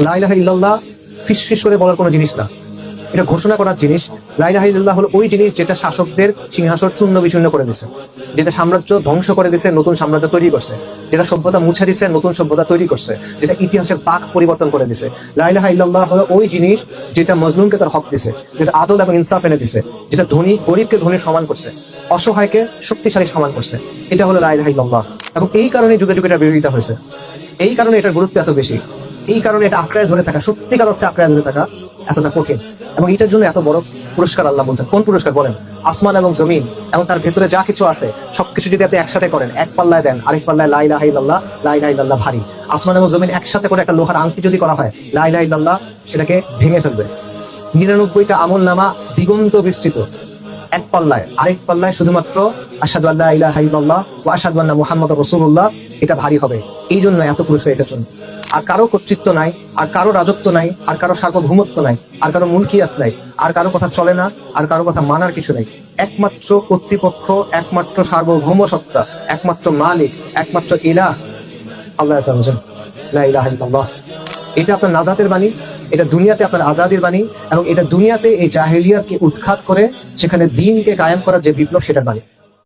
লাইলাহ ইল্লাল্লাহ ফিস ফিস করে বলার কোনো জিনিস না। এটা ঘোষণা করার জিনিস। লাইলাহ ইল্লাল্লাহ হলো ওই জিনিস যেটা শাসকদের সিংহাসন চূর্ণ বিচূর্ণ করে দিছে। যেটা সাম্রাজ্য ধ্বংস করে দিছে, নতুন সাম্রাজ্য তৈরি করছে। যেটা সভ্যতা মুছে দিছে, নতুন সভ্যতা তৈরি করছে। যেটা ইতিহাসের পাক পরিবর্তন করে দিছে। লাইলাহ ইল্লাল্লাহ হলো ওই জিনিস যেটা মজলুমকে তার হক দিছে, যেটা আদল এবং ইনসাফ এনে দিছে, যেটা ধনী, গরিবকে ধনীর সমান করছে, অসহায়কে শক্তিশালী সমান করছে। এটা হলো লাইলাহ ইল্লাল্লাহ। এবং এই কারণে যুগে যুগে এটা বিরোধিতা হয়েছে। এই কারণে এটার গুরুত্ব এত বেশি। এই কারণে এটা আঁকড়ায় ধরে থাকা, সত্যিকার অর্থে আঁকড়ায় ধরে থাকা এতটা কঠিন এবং এটার জন্য এত বড় পুরস্কার আল্লাহ বলছেন। কোন পুরস্কার বলেন? আসমান এবং জমিন এবং তার ভেতরে যা কিছু আছে, সবকিছু যদি আপনি একসাথে করেন, এক পাল্লায় দেন, আরেক পাল্লায় লাই লাহাই লাল্লাহ লাই লাই লাল্লাহ ভারী। আসমান এবং জমিন একসাথে করে একটা লোহার আংটি যদি করা হয় লাই লাই লাল্লাহ সেটাকে ভেঙে ফেলবে। নিরানব্বইটা আমল নামা দিগন্ত বিস্তৃত। এক পাল্লায়, আরেক পাল্লায় শুধুমাত্র আসাদু আল্লাহ ইলাহা ইল্লাল্লাহ ও আসাদু আন্না মুহাম্মদ রাসূলুল্লাহ, এটা ভারী হবে। এই জন্য এত পুরস্কার এটার জন্য। আর কারও কর্তৃত্ব নাই, আর কারও রাজত্ব নাই, আর কারও সার্বভৌমত্ব নাই, আর কারও মুলকিয়াত নাই, আর কারও কথা চলে না, আর কারও কথা মানার কিছু নাই। একমাত্র কর্তৃপক্ষ, একমাত্র সার্বভৌম সত্তা, একমাত্র মালিক, একমাত্র ইলাহ। আল্লাহ লা এটা আপনার নাজাতের বাণী, এটা দুনিয়াতে আপনার আজাদের বাণী, এবং এটা দুনিয়াতে এই জাহেলিয়াতকে উৎখাত করে সেখানে দিনকে কায়েম করার যে বিপ্লব, সেটার বাণী।